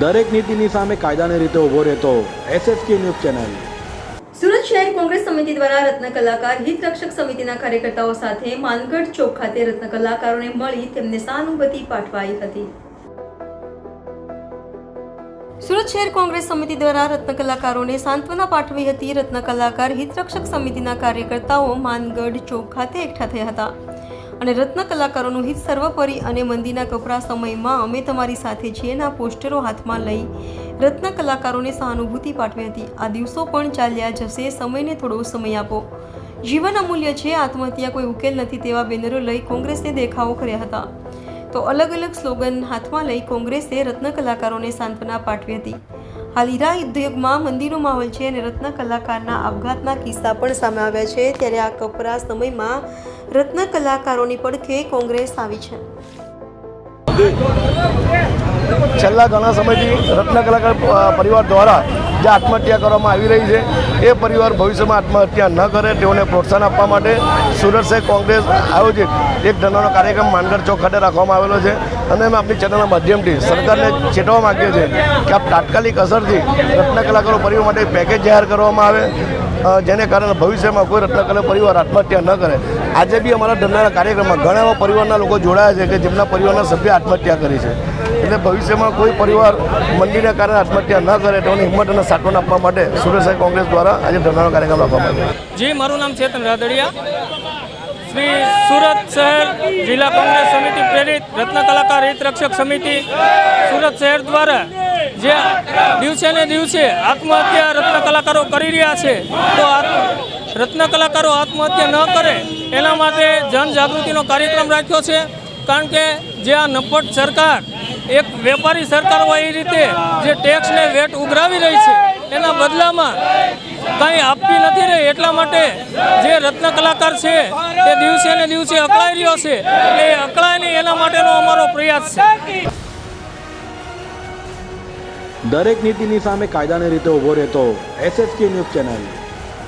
દરેક નીતિની સામે કાયદાની રીતે ઊભો રહેતો એસએસકે ન્યૂઝ ચેનલ. સુરત શહેર કોંગ્રેસ સમિતિ દ્વારા રત્ન કલાકાર હિત રક્ષક સમિતિના કાર્યકર્તાઓ સાથે માનગઢ ચોક ખાતે રત્ન કલાકારોને મળી તેમને સહાનુભૂતિ પાઠવાઈ હતી. સુરત શહેર કોંગ્રેસ સમિતિ દ્વારા રત્ન કલાકારોને સાંત્વના પાઠવી હતી. રત્ન કલાકાર, હિતરક્ષક સમિતિના કાર્યકર્તાઓ માનગઢ ચોક ખાતે એકઠા થયા હતા. અને રત્ન કલાકારોનું હિત સર્વોપરી અને મંદીના કપરા સમયમાં અમે તમારી સાથે છીએના પોસ્ટરો હાથમાં લઈ રત્ન કલાકારોને સહાનુભૂતિ પાઠવી હતી. આ દિવસો પણ ચાલ્યા જશે. સમયને થોડો સમય આપો. જીવન અમૂલ્ય છે. આત્મહત્યા કોઈ ઉકેલ નથી તેવા બેનરો લઈ કોંગ્રેસને દેખાવો કર્યા હતા. તો અલગ અલગ સ્લોગન હાથમાં લઈ કોંગ્રેસે રત્ન કલાકારોને સાંત્વના પાઠવી હતી. હાલ હીરા ઉદ્યોગમાં મંદીનો માહોલ છે અને રત્ન કલાકારના આપઘાતના કિસ્સા પણ સામે આવ્યા છે. ત્યારે આ કપરા સમયમાં રત્ન કલાકારોની પડખે કોંગ્રેસ આવી છે. છેલ્લા ઘણા સમયથી રત્ન કલાકાર પરિવાર દ્વારા જે આત્મહત્યા કરવામાં આવી રહી છે, એ પરિવાર ભવિષ્યમાં આત્મહત્યા ન કરે તેઓને પ્રોત્સાહન આપવા માટે સુરત શહેર કોંગ્રેસ આયોજિત એક ધરણાનો કાર્યક્રમ માંડર ચોક ખાતે રાખવામાં આવેલો છે. અને અમે આપણી ચેનલના માધ્યમથી સરકારને ચેતવવા માગીએ છીએ કે આ તાત્કાલિક અસરથી રત્ન કલાકારો પરિવાર માટે પેકેજ જાહેર કરવામાં આવે જેને કારણે ભવિષ્યમાં કોઈ રત્ન કલા પરિવાર આત્મહત્યા ન કરે. આજે બી અમારા ધરણાના કાર્યક્રમમાં ઘણા એવા પરિવારના લોકો જોડાયા છે કે જેમના પરિવારના સભ્ય આત્મહત્યા કરી છે. એટલે ભવિષ્યમાં કોઈ પરિવાર મંદીને કારણે આત્મહત્યા ન કરે તેઓની હિંમત અને સાંત્વન આપવા માટે સુરેશભાઈ કોંગ્રેસ દ્વારા આજે ધરણાનો કાર્યક્રમ રાખવામાં આવ્યો. જી, મારું નામ ચેતન રાદડિયા. શ્રી સુરત શહેર જિલ્લા કોંગ્રેસ સમિતિ પ્રેરિત રત્ન કલાકાર હિત રક્ષક સમિતિ સુરત શહેર દ્વારા જે દિવસે ને દિવસે આત્મહત્યા રત્ન કલાકારો કરી રહ્યા છે, તો રત્ન કલાકારો આત્મહત્યા ન કરે એના માટે જનજાગૃતિનો કાર્યક્રમ રાખ્યો છે. કારણ કે જે આ નપટ સરકાર એક વેપારી સરકાર હોય એ રીતે જે ટેક્સને વેટ ઉઘરાવી રહી છે, એના બદલામાં કંઈ આપતી નથી રહી. એટલા માટે જે રત્ન કલાકાર છે, તે દિવસે ને દિવસે અકળાઈ રહ્યો છે. એ અકળાય નહીં, એના માટેનો અમારો પ્રયાસ છે. દરેક નીતિની સામે કાયદાની રીતે ઊભો રહેતો એસએસકે ન્યૂઝ ચેનલ